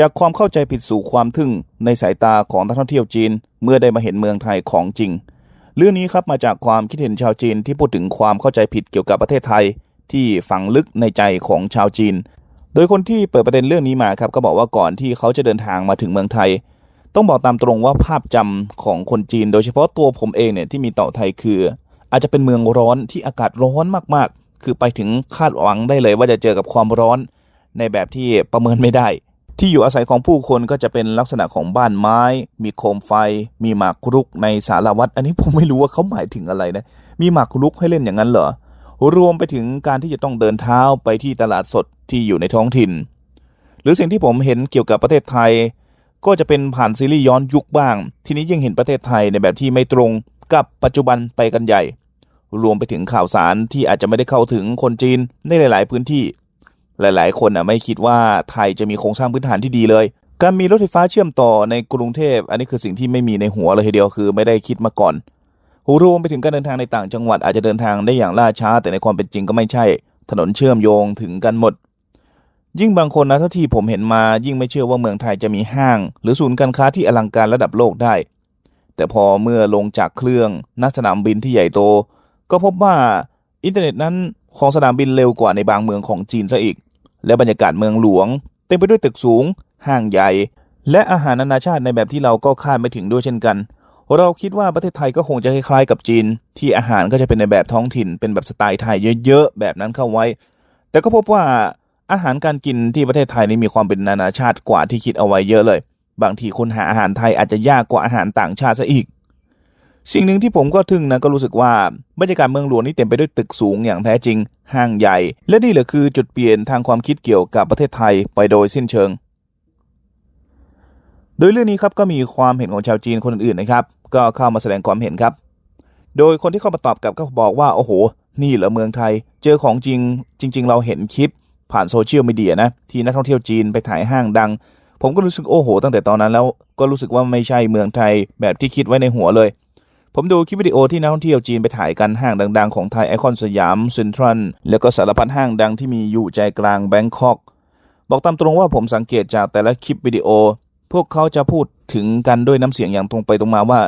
จากความเข้าใจผิดสู่ความทึ่งในสายตาของนักท่องเที่ยวจีน เมื่อได้มาเห็นเมืองไทยของจริง เรื่องนี้ครับมาจากความคิดเห็นชาวจีนที่พูดถึงความเข้าใจผิดเกี่ยวกับประเทศไทย ที่ฝังลึกในใจของชาวจีน โดยคนที่เปิดประเด็นเรื่องนี้มาครับก็บอกว่าก่อนที่เขาจะเดินทางมาถึงเมืองไทย ต้องบอกตามตรงว่าภาพจำของคนจีน โดยเฉพาะตัวผมเองเนี่ยที่มีต่อไทยคือ อาจจะเป็นเมืองร้อนที่อากาศร้อนมากๆ คือไปถึงคาดหวังได้เลยว่าจะเจอกับความร้อน ในแบบที่ประเมินไม่ได้ ที่อยู่อาศัยของผู้คนก็จะเป็นลักษณะของบ้านไม้ มีโคมไฟ มีหมากรุกในสารวัตรอันนี้ผมไม่รู้ว่าเขาหมายถึงอะไรนะ มีหมากรุกให้เล่นอย่างนั้นเหรอ รวมไปถึงการที่จะต้องเดินเท้าไปที่ตลาดสดที่อยู่ในท้องถิ่น หรือสิ่งที่ผมเห็นเกี่ยวกับประเทศไทย ก็จะเป็นผ่านซีรีส์ย้อนยุคบ้าง ทีนี้ยิ่งเห็นประเทศไทยในแบบที่ไม่ตรงกับปัจจุบันไปกันใหญ่ รวมไปถึงข่าวสารที่อาจจะไม่ได้เข้าถึงคนจีนในหลาย ๆ พื้นที่ หลาย ๆ คนอะไม่คิดว่าไทยจะมีโครงสร้างพื้นฐานที่ดีเลย การมีรถไฟฟ้าเชื่อมต่อในกรุงเทพ อันนี้คือสิ่งที่ไม่มีในหัวเลยทีเดียวคือไม่ได้คิดมาก่อนรวมไปถึงการเดินทางในต่างจังหวัดอาจจะเดินทางได้อย่างล่าช้า แต่ในความเป็นจริงก็ไม่ใช่ ถนนเชื่อมโยงถึงกันหมด ยิ่งบางคนนะเท่าที่ผมเห็นมายิ่งไม่เชื่อว่าเมืองไทยจะมีห้าง หรือศูนย์การค้าที่อลังการระดับโลกได้ แต่พอเมื่อลงจากเครื่องนักสนามบินที่ใหญ่โต ก็พบว่าอินเทอร์เน็ตนั้นของสนามบินเร็วกว่าในบางเมืองของจีนซะอีก และบรรยากาศเมืองหลวง เต็มไปด้วยตึกสูง ห้างใหญ่ และอาหารนานาชาติในแบบที่เราก็คาดไม่ถึงด้วยเช่นกัน เราคิดว่าประเทศไทยก็คงจะคล้ายๆกับจีน ที่อาหารก็จะเป็นในแบบท้องถิ่น เป็นแบบสไตล์ไทยเยอะๆแบบนั้นเข้าไว้ แต่ก็พบว่าอาหารการกินที่ประเทศไทยนี่มีความเป็นนานาชาติกว่าที่คิดเอาไว้เยอะเลย บางทีคนหาอาหารไทยอาจจะยากกว่าอาหารต่างชาติซะอีก สิ่งหนึ่งที่ผมก็ทึ่งนะก็รู้สึกว่าบรรยากาศเมืองหลวงนี่เต็มไปด้วยตึกสูงอย่างแท้จริง ห้างใหญ่ และนี่แหละคือจุดเปลี่ยนทางความคิดเกี่ยวกับประเทศไทยไปโดยสิ้นเชิง โดยเรื่องนี้ครับก็มีความเห็นของชาวจีนคนอื่นๆนะครับ ก็เข้ามาแสดงความเห็นครับ โดยคนที่เข้ามาตอบกลับก็บอกว่าโอ้โห นี่เหรอเมืองไทย เจอของจริงจริง ๆ เราเห็นคลิป ผ่านโซเชียลมีเดียนะที่นักท่องเที่ยวจีนไปถ่ายห้างดัง ผมก็รู้สึกโอ้โห ตั้งแต่ตอนนั้นแล้วก็รู้สึกว่าไม่ใช่เมืองไทยแบบที่คิดไว้ในหัวเลย ผมดูคลิปวิดีโอที่นักท่องเที่ยวจีนไปถ่ายกันห้างดัง ๆ ของไทยไอคอนสยามเซ็นทรัลแล้วก็สารพัดห้างดังที่มีอยู่ใจกลางแบงคอกบอกตามตรงว่าผมสังเกตจากแต่ละคลิปวิดีโอ พวกเขาจะพูดถึงกันด้วยน้ำเสียงอย่างตรงไปตรงมาว่า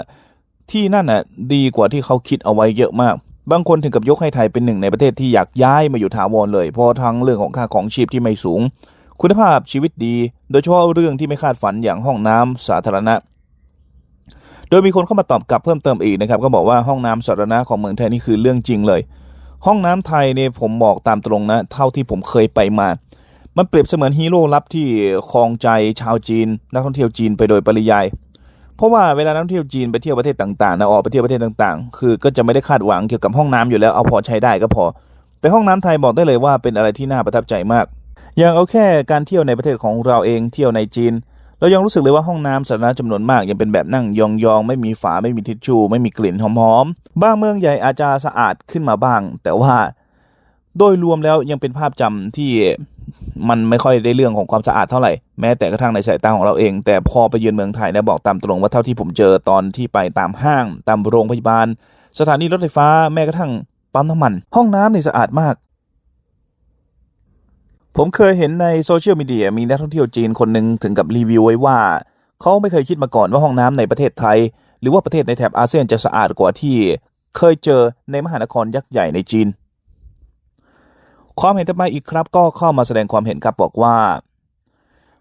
ที่นั่นน่ะดีกว่าที่เขาคิดเอาไว้เยอะมาก บางคนถึงกับยกให้ไทยเป็นหนึ่งในประเทศที่อยากย้ายมาอยู่ถาวรเลย เพราะทั้งเรื่องของค่าของชีพที่ไม่สูง คุณภาพชีวิตดี โดยเฉพาะเรื่องที่ไม่คาดฝันอย่างห้องน้ำสาธารณะ โดยมีคนเข้ามาตอบกลับเพิ่มเติมอีกนะครับก็บอกว่าห้องน้ำสาธารณะของเมืองไทยนี่คือเรื่องจริงเลย ห้องน้ำไทยเนี่ยผมบอกตามตรงนะ เท่าที่ผมเคยไปมา มันเปรียบเสมือนฮีโร่ลับที่ครองใจชาวจีน นักท่องเที่ยวจีนไปโดยปริยาย เพราะว่าเวลานักท่องเที่ยวจีนไปเที่ยวประเทศต่างๆนะออกไปเที่ยวประเทศต่างๆ คือก็จะไม่ได้คาดหวังเกี่ยวกับห้องน้ำอยู่แล้วเอาพอใช้ได้ก็พอ แต่ห้องน้ำไทยบอกได้เลยว่าเป็นอะไรที่น่าประทับใจมากอย่างเอาแค่การเที่ยวในประเทศของเราเองเที่ยวในจีน เรายังรู้สึกเลยว่าห้องน้ำสาธารณะจำนวนมากยังเป็นแบบนั่งยองๆ ไม่มีฝาไม่มีทิชชู่ไม่มีกลิ่นหอมๆบางเมืองใหญ่อาจจะสะอาดขึ้นมาบ้าง แต่ว่าโดยรวมแล้วยังเป็นภาพจำที่มันไม่ค่อยได้เรื่องของความสะอาดเท่าไหร่ แม้แต่กระทั่งในสายตาของเราเอง แต่พอไปเยือนเมืองไทยนะบอกตามตรงว่าเท่าที่ผมเจอตอนที่ไปตามห้าง ตามโรงพยาบาล สถานีรถไฟฟ้าแม้กระทั่งปั๊มน้ำมัน ห้องน้ำนี่สะอาดมาก ผมเคยเห็นในโซเชียลมีเดียมีนักท่องเที่ยวจีนคนหนึ่งถึงกับรีวิวไว้ว่า เขาไม่เคยคิดมาก่อนว่าห้องน้ำในประเทศไทย หรือว่าประเทศในแถบอาเซียนจะสะอาดกว่าที่ เคยเจอในมหานครยักษ์ใหญ่ในจีน ความเห็นต่อมาอีกครับ ก็เข้ามาแสดงความเห็นครับบอกว่า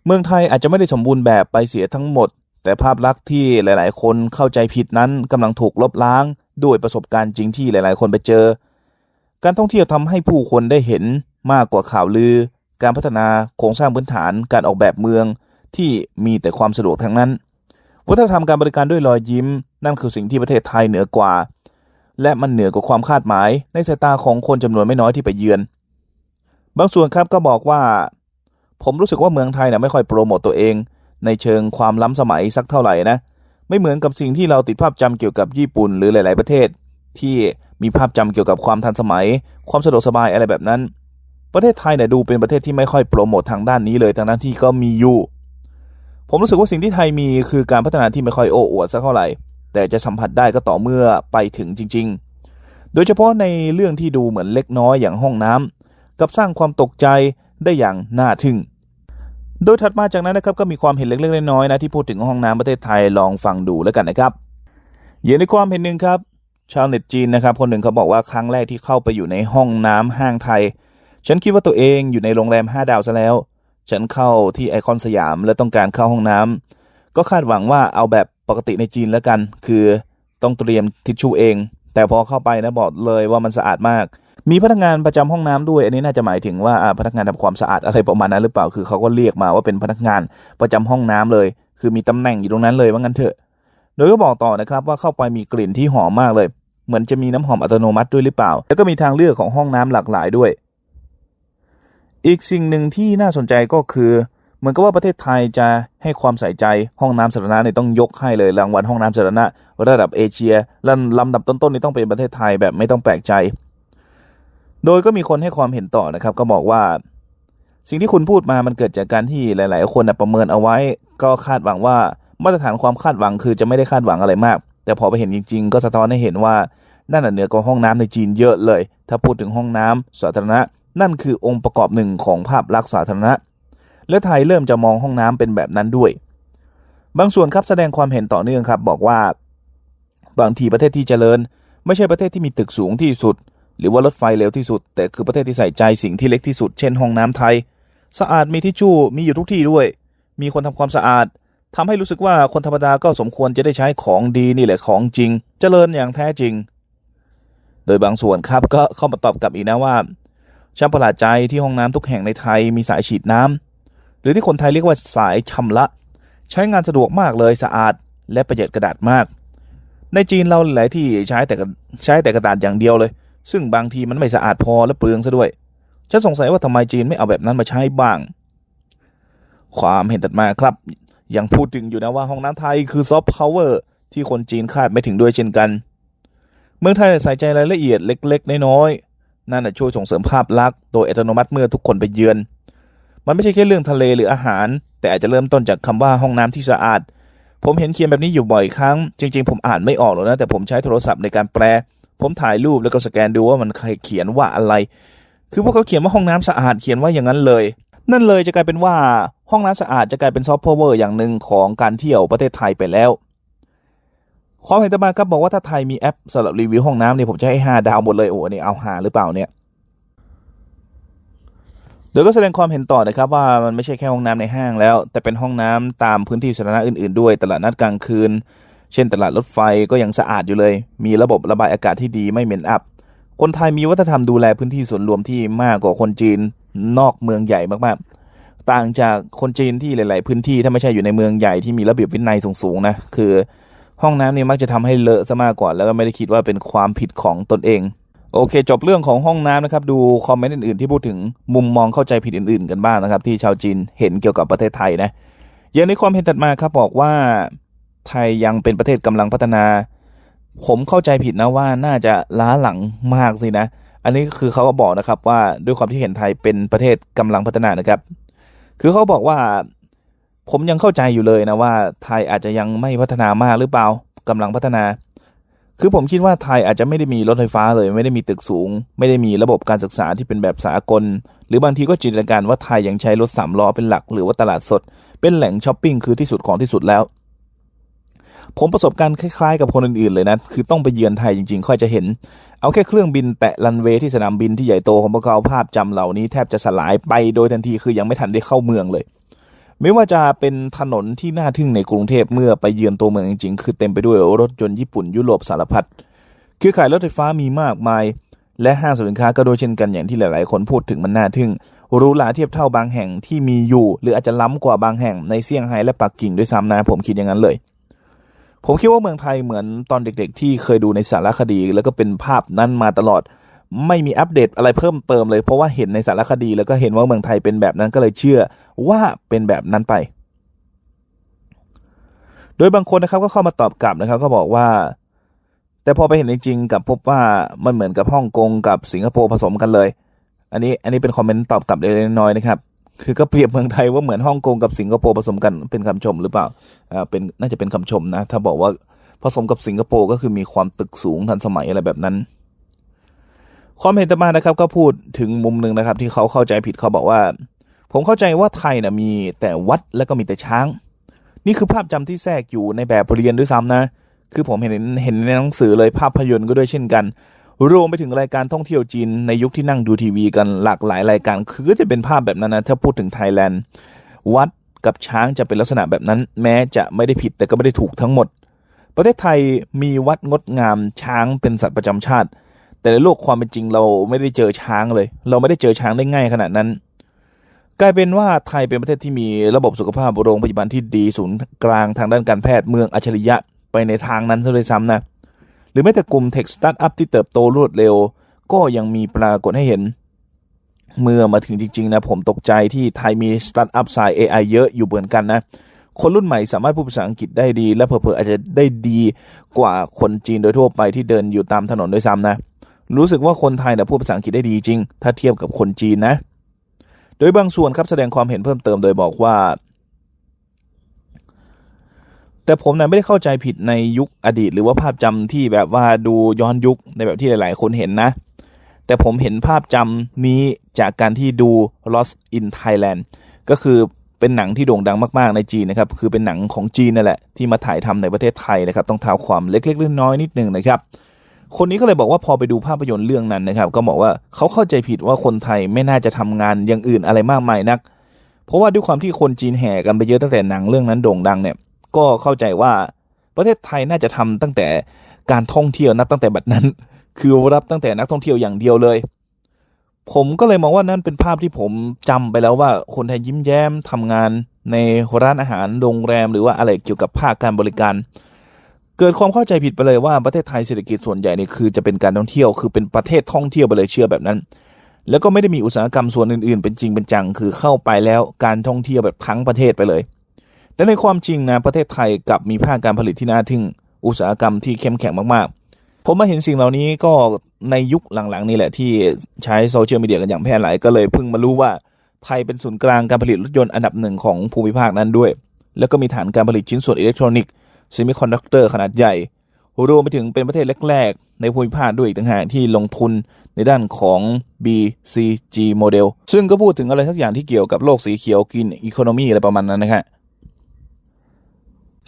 เมืองไทยอาจจะไม่ได้สมบูรณ์แบบไปเสียทั้งหมด แต่ภาพลักษณ์ที่หลาย ๆ คนเข้าใจผิดนั้นกำลังถูกลบล้าง ด้วยประสบการณ์จริงที่หลาย ๆ คนไปเจอ การท่องเที่ยวทำให้ผู้คนได้เห็นมากกว่าข่าวลือ การพัฒนาโครงสร้างพื้นฐานการออกแบบเมืองที่มีแต่ความสะดวกทั้งนั้น วัฒนธรรมการบริการด้วยรอยยิ้ม นั่นคือสิ่งที่ประเทศไทยเหนือกว่า และมันเหนือกว่าความคาดหมาย ในสายตาของคนจำนวนไม่น้อยที่ไปเยือน บางส่วนครับก็บอกว่า ผมรู้สึกว่าเมืองไทยเนี่ยไม่ค่อยโปรโมตตัวเอง ในเชิงความล้ำสมัยสักเท่าไหร่นะไม่เหมือนกับสิ่งที่เราติดภาพจำเกี่ยวกับญี่ปุ่นหรือหลาย ๆ ประเทศ ที่มีภาพจำเกี่ยวกับความทันสมัย ความสะดวกสบายอะไรแบบนั้น ประเทศไทยเนี่ยดูเป็นประเทศที่ไม่ค่อยโปรโมททางด้านนี้เลยทางด้านที่ก็มีอยู่ ผมรู้สึกว่าสิ่งที่ไทยมีคือการพัฒนาที่ไม่ค่อยโอ้อวดสักเท่าไหร่ แต่จะสัมผัสได้ก็ต่อเมื่อไปถึงจริง ๆ โดยเฉพาะในเรื่องที่ดูเหมือนเล็กน้อยอย่างห้องน้ำกับสร้างความตกใจได้อย่างน่าทึ่ง โดยถัดมาจากนั้นนะครับก็มีความเห็นเล็กๆน้อยๆนะที่พูดถึงห้องน้ำประเทศไทยลองฟังดูแล้วกันนะครับอย่างในความเห็นหนึ่งครับชาวเน็ตจีนนะครับคนหนึ่งเขาบอกว่าครั้งแรกที่เข้าไปอยู่ในห้องน้ำห้างไทย ฉันคิดว่าตัวเองอยู่ในโรงแรม5ดาวซะแล้ว ฉันเข้าที่ไอคอนสยามและต้องการเข้าห้องน้ำก็คาดหวังว่าเอาแบบปกติในจีนแล้วกัน คือต้องเตรียมทิชชู่เอง แต่พอเข้าไปนะบอกเลยว่ามันสะอาดมาก มีพนักงานประจำห้องน้ำด้วย อันนี้น่าจะหมายถึงว่าพนักงานทำความสะอาดอะไรประมาณนั้นหรือเปล่า คือเขาก็เรียกมาว่าเป็นพนักงานประจำห้องน้ำเลย คือมีตำแหน่งอยู่ตรงนั้นเลยว่างั้นเถอะ โดยก็บอกต่อนะครับว่าเข้าไปมีกลิ่นที่หอมมากเลย เหมือนจะมีน้ำหอมอัตโนมัติด้วยหรือเปล่า แล้วก็มีทางเลือกของห้องน้ำหลากหลายด้วย อีกสิ่งหนึ่งที่น่าสนใจก็คือเหมือนกับว่าประเทศไทยจะให้ความใส่ใจห้องน้ำสาธารณะเนี่ยต้องยกให้เลยรางวัลห้องน้ำสาธารณะระดับเอเชียลำลำดับต้นๆนี่ต้องเป็นประเทศไทยแบบไม่ต้องแปลกใจ โดยก็มีคนให้ความเห็นต่อนะครับ ก็บอกว่า สิ่งที่คุณพูดมามันเกิดจากการที่หลาย ๆ คนประเมินเอาไว้ ก็คาดหวังว่ามาตรฐานความคาดหวังคือจะไม่ได้คาดหวังอะไรมาก แต่พอไปเห็นจริง ๆ ก็สะท้อนให้เห็นว่านั่นเหนือกว่าห้องน้ำในจีนเยอะเลย ถ้าพูดถึงห้องน้ำสาธารณะ นั่นคือองค์ประกอบหนึ่งของภาพลักษณ์สาธารณะ และไทยเริ่มจะมองห้องน้ำเป็นแบบนั้นด้วย บางส่วนครับแสดงความเห็นต่อเนื่องครับ บอกว่า บางทีประเทศที่เจริญ ไม่ใช่ประเทศที่มีตึกสูงที่สุด หรือว่ารถไฟเร็วที่สุด แต่คือประเทศที่ใส่ใจสิ่งที่เล็กที่สุด เช่นห้องน้ำไทย สะอาดมีทิชชู่มีอยู่ทุกที่ด้วย มีคนทำความสะอาดทำให้รู้สึกว่าคนธรรมดาก็สมควรจะได้ใช้ของดีนี่แหละของจริง เจริญอย่างแท้จริง โดยบางส่วนครับก็เข้ามาตอบกลับอีกนะว่า ช่างประหลาดใจที่ห้องน้ำทุกแห่งในไทยมีสายฉีดน้ำหรือที่คนไทยเรียกว่าสายชำระใช้งานสะดวกมากเลยสะอาด และประหยัดกระดาษมาก ในจีนเราหลายที่ใช้แต่กระใช้แต่กระดาษอย่างเดียวเลย ซึ่งบางทีมันไม่สะอาดพอและเปลืองซะด้วยฉันสงสัยว่าทำไมจีนไม่เอาแบบนั้นมาใช้บ้าง ความเห็นตัดมาครับ ยังพูดถึงอยู่นะว่าห้องน้ำไทยคือซอฟต์พาวเวอร์ที่คนจีนคาดไม่ถึงด้วยเช่นกัน เมืองไทยใส่ใจรายละเอียดเล็ก ๆ น้อยๆ นั่นช่วยส่งเสริมภาพลักษณ์โดยอัตโนมัติเมื่อทุกคนไปเยือน มันไม่ใช่แค่เรื่องทะเลหรืออาหาร แต่อาจจะเริ่มต้นจากคำว่าห้องน้ำที่สะอาด ผมเห็นเขียนแบบนี้อยู่บ่อยครั้ง จริง ๆ ผมอ่านไม่ออกหรอกนะ แต่ผมใช้โทรศัพท์ในการแปล ผมถ่ายรูปแล้วก็สแกนดูว่ามันใครเขียนว่าอะไร คือพวกเขาเขียนว่าห้องน้ำสะอาดเขียนว่าอย่างนั้นเลย นั่นเลยจะกลายเป็นว่าห้องน้ำสะอาดจะกลายเป็นซอฟต์พาวเวอร์อย่างหนึ่งของการเที่ยวประเทศไทยไปแล้ว ความเห็นต่อมาครับบอกว่าถ้าไทยมีแอปสำหรับรีวิวห้องน้ำเนี่ยผมจะให้ห้าดาวหมดเลยโอ้นี่เอาหาหรือเปล่าเนี่ยโดยก็แสดงความเห็นต่อนะครับว่ามันไม่ใช่แค่ห้องน้ำในห้างแล้ว แต่เป็นห้องน้ำตามพื้นที่สาธารณะอื่นๆด้วย ตลาดนัดกลางคืน เช่นตลาดรถไฟก็ยังสะอาดอยู่เลย มีระบบระบายอากาศที่ดีไม่เหม็นอับ คนไทยมีวัฒนธรรมดูแลพื้นที่ส่วนรวมที่มากกว่าคนจีนนอกเมืองใหญ่มากๆ ต่างจากคนจีนที่หลาย ๆ พื้นที่ถ้าไม่ใช่อยู่ในเมืองใหญ่ที่มีระเบียบวินัยสูงๆนะคือ ห้องน้ำนี่มักจะทำให้เลอะซะมากกว่า แล้วก็ไม่ได้คิดว่าเป็นความผิดของตนเอง โอเค จบเรื่องของห้องน้ำนะครับ ดูคอมเมนต์อื่นๆ ที่พูดถึงมุมมองเข้าใจผิดอื่นๆ กันบ้างนะครับ ที่ชาวจีนเห็นเกี่ยวกับประเทศไทยนะอย่างในความเห็นถัดมาครับบอกว่าไทยยังเป็นประเทศกำลังพัฒนา ผมเข้าใจผิดนะว่าน่าจะล้าหลังมากสินะ อันนี้คือเขาก็บอกนะครับว่าด้วยความที่เห็นไทยเป็นประเทศกำลังพัฒนานะครับ คือเขาบอกว่า ผมยังเข้าใจอยู่เลยนะว่าไทยอาจจะยังไม่พัฒนามากหรือเปล่ากำลังพัฒนา คือผมคิดว่าไทยอาจจะไม่ได้มีรถไฟฟ้าเลย ไม่ได้มีตึกสูง ไม่ได้มีระบบการศึกษาที่เป็นแบบสากล หรือบางทีก็จินตนาการว่าไทยยังใช้รถสามล้อเป็นหลัก หรือว่าตลาดสด เป็นแหล่งช้อปปิ้งคือที่สุดของที่สุดแล้ว ผมประสบการณ์คล้ายๆ กับคนอื่นๆเลยนะ คือต้องไปเยือนไทยจริงๆ ค่อยจะเห็น เอาแค่เครื่องบินแตะรันเวย์ที่สนามบินที่ใหญ่โตของพวกเขาภาพจำเหล่านี้แทบจะสลายไปโดยทันทีคือยังไม่ทันได้เข้าเมืองเลย ไม่ว่าจะเป็นถนนที่น่าทึ่งในกรุงเทพเมื่อไปเยือนตัวเมืองจริงๆ คือเต็มไปด้วยรถยนต์ญี่ปุ่นยุโรปสารพัดเครือข่ายรถไฟฟ้ามีมากมาย และห้างสรรพสินค้าก็โดยเช่นกันอย่างที่หลายๆ คนพูดถึงมันน่าทึ่งรูหราเทียบเท่าบางแห่งที่มีอยู่ หรืออาจจะล้ำกว่าบางแห่งในเซี่ยงไฮ้และปักกิ่งด้วยซ้ำนะผมคิดอย่างนั้นเลย ผมคิดว่าเมืองไทยเหมือนตอนเด็กๆ ที่เคยดูในสารคดี แล้วก็เป็นภาพนั้นมาตลอด ไม่มีอัปเดตอะไรเพิ่มเติมเลย เพราะว่าเห็นในสารคดีแล้วก็เห็นว่าเมืองไทยเป็นแบบนั้นก็เลยเชื่อว่าเป็นแบบนั้นไป โดยบางคนนะครับก็เข้ามาตอบกลับนะครับ ก็บอกว่า แต่พอไปเห็นจริงๆกับพบว่ามันเหมือนกับฮ่องกงกับสิงคโปร์ผสมกันเลย อันนี้อันนี้เป็นคอมเมนต์ตอบกลับเล็กๆน้อยๆนะครับคือก็เปรียบเมืองไทยว่าเหมือนฮ่องกงกับสิงคโปร์ผสมกันเป็นคำชมหรือเปล่าอ่าเป็นน่าจะเป็นคำชมนะ ถ้าบอกว่าผสมกับสิงคโปร์ก็คือมีความตึกสูงทันสมัยอะไรแบบนั้น ความเห็นต่อมานะครับก็พูดถึงมุมหนึ่งนะครับ ที่เขาเข้าใจผิดเขาบอกว่า ผมเข้าใจว่าไทยนะมีแต่วัดแล้วก็มีแต่ช้าง นี่คือภาพจำที่แทรกอยู่ในแบบเรียนด้วยซ้ำนะ คือผมเห็นเห็นในหนังสือเลยภาพยนตร์ก็ด้วยเช่นกัน รวมไปถึงรายการท่องเที่ยวจีนในยุคที่นั่งดูทีวีกันหลากหลายรายการ คือจะเป็นภาพแบบนั้นนะถ้าพูดถึงไทยแลนด์วัดกับช้างจะเป็นลักษณะแบบนั้น แม้จะไม่ได้ผิดแต่ก็ไม่ได้ถูกทั้งหมด ประเทศไทยมีวัดงดงามช้างเป็นสัตว์ประจำชาติ แต่ในโลกความเป็นจริงเราไม่ได้เจอช้างเลย เราไม่ได้เจอช้างได้ง่ายขนาดนั้น กลายเป็นว่าไทยเป็นประเทศที่มีระบบสุขภาพโรงพยาบาลที่ดีศูนย์กลางทางด้านการแพทย์เมืองอัจฉริยะไปในทางนั้นซะเลยซ้ำนะหรือแม้แต่กลุ่มเทคสตาร์ทอัพที่เติบโตรวดเร็ว ก็ยังมีปรากฏให้เห็น เมื่อมาถึงจริงๆนะผมตกใจที่ไทยมีสตาร์ทอัพสาย AI เยอะอยู่เหมือนกันนะคนรุ่นใหม่สามารถพูดภาษาอังกฤษได้ดี และเผลอๆอาจจะได้ดีกว่าคนจีนโดยทั่วไปที่เดินอยู่ตามถนนด้วยซ้ำนะ รู้สึกว่าคนไทยเนะพูดภาษาอังกฤษได้ดีจริง ถ้าเทียบกับคนจีนนะ โดยบางส่วนครับแสดงความเห็นเพิ่มเติมโดยบอกว่า แต่ผมนะไม่ได้เข้าใจผิดในยุคอดีต หรือว่าภาพจำที่แบบว่าดูย้อนยุคในแบบที่หลาย ๆ คนเห็นนะ แต่ผมเห็นภาพจำนี้จากการที่ดู Lost in Thailand ก็คือเป็นหนังที่โด่งดังมาก ๆ ในจีนนะครับ คือเป็นหนังของจีนนั่นแหละที่มาถ่ายทำในประเทศไทยนะครับ ต้องท้าความเล็ก ๆ น้อยๆนิดนึงนะครับ คนนี้ก็เลยบอกว่าพอไปดูภาพยนตร์เรื่องนั้นนะครับ ก็บอกว่าเขาเข้าใจผิดว่าคนไทยไม่น่าจะทำงานอย่างอื่นอะไรมากมายนัก เพราะว่าด้วยความที่คนจีนแห่กันไปเยอะตั้งแต่หนังเรื่องนั้นโด่งดังเนี่ย ก็เข้าใจว่าประเทศไทยน่าจะทำตั้งแต่การท่องเที่ยวนับตั้งแต่บัดนั้น คือรับตั้งแต่นักท่องเที่ยวอย่างเดียวเลย ผมก็เลยมองว่านั่นเป็นภาพที่ผมจำไปแล้วว่าคนไทยยิ้มแย้มทำงานในร้านอาหารโรงแรมหรือว่าอะไรเกี่ยวกับภาคการบริการ เกิดความเข้าใจผิดไปเลยว่าประเทศไทยเศรษฐกิจส่วนใหญ่เนี่ยคือจะเป็นการท่องเที่ยวคือเป็นประเทศท่องเที่ยวไปเลยเชื่อแบบนั้น แล้วก็ไม่ได้มีอุตสาหกรรมส่วนอื่นๆ เป็นจริงเป็นจังคือเข้าไปแล้วการท่องเที่ยวแบบทั้งประเทศไปเลย แต่ในความจริงนะประเทศไทยกลับมีภาคการผลิตที่น่าทึ่ง อุตสาหกรรมที่เข้มแข็งมากๆ ผมมาเห็นสิ่งเหล่านี้ก็ในยุคหลังๆนี่แหละที่ใช้โซเชียลมีเดียกันอย่างแพร่หลายก็เลยเพิ่งมารู้ว่าไทยเป็นศูนย์กลางการผลิตรถยนต์อันดับหนึ่งของภูมิภาคนั้นด้วย แล้วก็มีฐานการผลิตชิ้นส่วนอิเล็กทรอนิกส์ ซมิคอนดักเตอร์ขนาดใหญ่ รวมไปถึงเป็นประเทศแรก ๆ ในภูมิภาคด้วยอีกต่างหากที่ลงทุนในด้านของ BCG โมเดลซึ่งก็พูดถึงอะไรทักอย่างที่เกี่ยวกับโลกสีเขียวกินอีโคโนมีอะไรประมาณนั้นนะครับ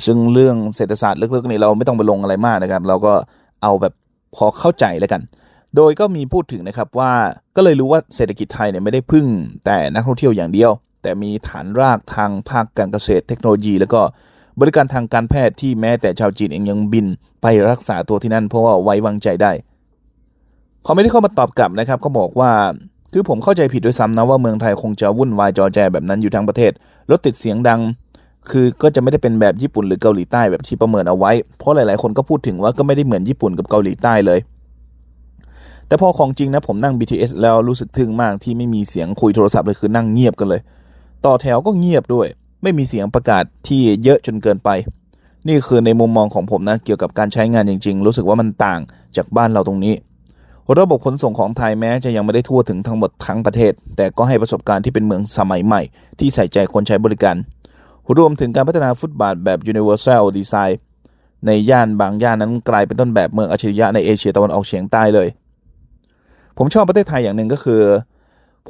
ซึ่งเรื่องเศรษฐศาสตร์ลึกๆนี่เราไม่ต้องไปลงอะไรมากนะครับ เราก็เอาแบบพอเข้าใจแล้วกัน โดยก็มีพูดถึงนะครับว่าก็เลยรู้ว่าเศรษฐกิจไทยเนี่ยไม่ได้พึ่งแต่นักท่องเที่ยวอย่างเดียว แต่มีฐานรากทางภาคการเกษตรเทคโนโลยี แล้วก็ บริการทางการแพทย์ที่แม้แต่ชาวจีนเองยังบินไปรักษาตัวที่นั่นเพราะว่าไว้วางใจได้เขาไม่ได้เข้ามาตอบกลับนะครับก็บอกว่าคือผมเข้าใจผิดด้วยซ้ำนะว่าเมืองไทยคงจะวุ่นวายจอแจแบบนั้นอยู่ทั้งประเทศรถติดเสียงดัง คือก็จะไม่ได้เป็นแบบญี่ปุ่นหรือเกาหลีใต้แบบที่ประเมินเอาไว้ เพราะหลายๆ คนก็พูดถึงว่าก็ไม่ได้เหมือนญี่ปุ่นกับเกาหลีใต้เลย แต่พอของจริงนะผมนั่ง BTS แล้วรู้สึกทึ่งมากที่ไม่มีเสียงคุยโทรศัพท์เลยคือนั่งเงียบกันเลย ต่อแถวก็เงียบด้วย ไม่มีเสียงประกาศที่เยอะจนเกินไป นี่คือในมุมมองของผมนะเกี่ยวกับการใช้งานจริง ๆ รู้สึกว่ามันต่างจากบ้านเราตรงนี้ ระบบขนส่งของไทยแม้จะยังไม่ได้ทั่วถึงทั้งหมดทั้งประเทศ แต่ก็ให้ประสบการณ์ที่เป็นเมืองสมัยใหม่ ที่ใส่ใจคนใช้บริการ รวมถึงการพัฒนาฟุตบาทแบบ Universal Design ในย่านบางย่านนั้นกลายเป็นต้นแบบเมืองอัจฉริยะในเอเชียตะวันออกเฉียงใต้เลย ผมชอบประเทศไทยอย่างหนึ่งก็คือ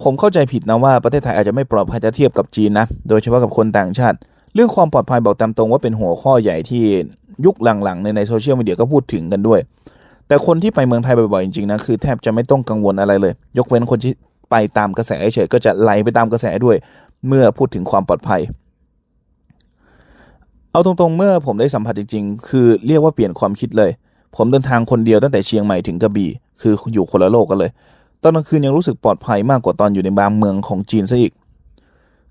ผมเข้าใจผิดนะว่าประเทศไทยอาจจะไม่ปลอดภัยจะเทียบกับจีนนะ โดยเฉพาะกับคนต่างชาติ เรื่องความปลอดภัยบอกตามตรงว่าเป็นหัวข้อใหญ่ที่ยุคหลังๆในในโซเชียลมีเดียก็พูดถึงกันด้วย แต่คนที่ไปเมืองไทยบ่อยๆจริงๆนะคือแทบจะไม่ต้องกังวลอะไรเลย ยกเว้นคนที่ไปตามกระแสเฉยๆก็จะไหลไปตามกระแสด้วย เมื่อพูดถึงความปลอดภัย เอาตรงๆ เมื่อผมได้สัมผัสจริงๆ คือเรียกว่าเปลี่ยนความคิดเลย ผมเดินทางคนเดียวตั้งแต่เชียงใหม่ถึงกระบี่ คืออยู่คนละโลกกันเลย ตอนกลางคืนยังรู้สึกปลอดภัยมากกว่าตอนอยู่ในบางเมืองของจีนซะอีก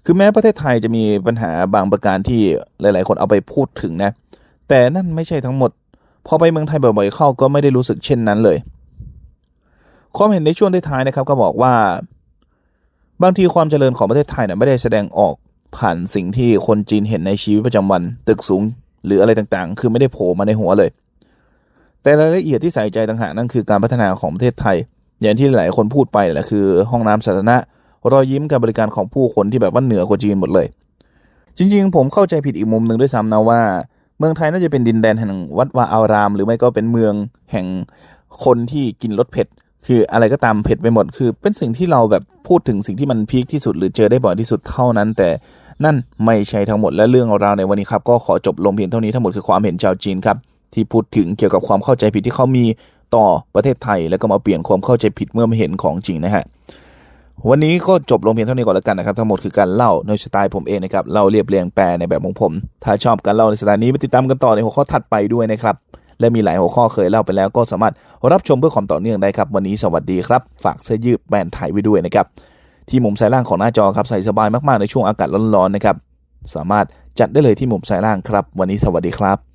คือแม้ประเทศไทยจะมีปัญหาบางประการที่หลาย ๆ คนเอาไปพูดถึงนะ แต่นั่นไม่ใช่ทั้งหมด พอไปเมืองไทยบ่อย ๆ เข้าก็ไม่ได้รู้สึกเช่นนั้นเลย ความเห็นในช่วงท้ายๆนะครับก็บอกว่า บางทีความเจริญของประเทศไทยนะไม่ได้แสดงออกผ่านสิ่งที่คนจีนเห็นในชีวิตประจำวัน ตึกสูงหรืออะไรต่าง ๆ คือไม่ได้โผล่มาในหัวเลย แต่รายละเอียดที่ใส่ใจต่างหากนั่นคือการพัฒนาของประเทศไทย อย่างที่หลายคนพูดไปแหละคือ ห้องน้ำสาธารณะรอยยิ้มการบริการของผู้คนที่แบบว่าเหนือกว่าจีนหมดเลย จริง ๆ ผมเข้าใจผิดอีกมุมหนึ่งด้วยซ้ำนะว่า เมืองไทยน่าจะเป็นดินแดนแห่งวัดวาอาราม หรือไม่ก็เป็นเมืองแห่งคนที่กินรสเผ็ด คืออะไรก็ตามเผ็ดไปหมด คือเป็นสิ่งที่เราแบบพูดถึงสิ่งที่มันพีคที่สุด หรือเจอได้บ่อยที่สุดเท่านั้น แต่นั่นไม่ใช่ทั้งหมดและเรื่องราวในวันนี้ครับก็ขอจบลงเพียงเท่านี้ทั้งหมดคือความเห็นชาวจีนครับที่พูดถึงเกี่ยวกับความเข้าใจผิดที่เขามี ต่อประเทศไทย แล้วก็มาเปลี่ยนความเข้าใจผิดเมื่อไม่เห็นของจริงนะฮะวันนี้ก็จบลงเพียงเท่านี้ก่อนแล้วกันนะครับทั้งหมดคือการเล่าในสไตล์ผมเองนะครับเล่าเรียบเรียงแปลในแบบของผม ถ้าชอบการเล่าในสไตล์นี้ไปติดตามกันต่อในหัวข้อถัดไปด้วยนะครับและมีหลายหัวข้อเคยเล่าไปแล้วก็สามารถรับชมเพื่อความต่อเนื่องได้ครับวันนี้สวัสดีครับ ฝากเสื้อยืดแบรนด์ไทยไว้ด้วยนะครับที่มุมซ้ายล่างของหน้าจอครับใส่สบายมากๆในช่วงอากาศร้อนๆนะครับสามารถจัดได้เลยที่มุมซ้ายล่างครับ วันนี้สวัสดีครับ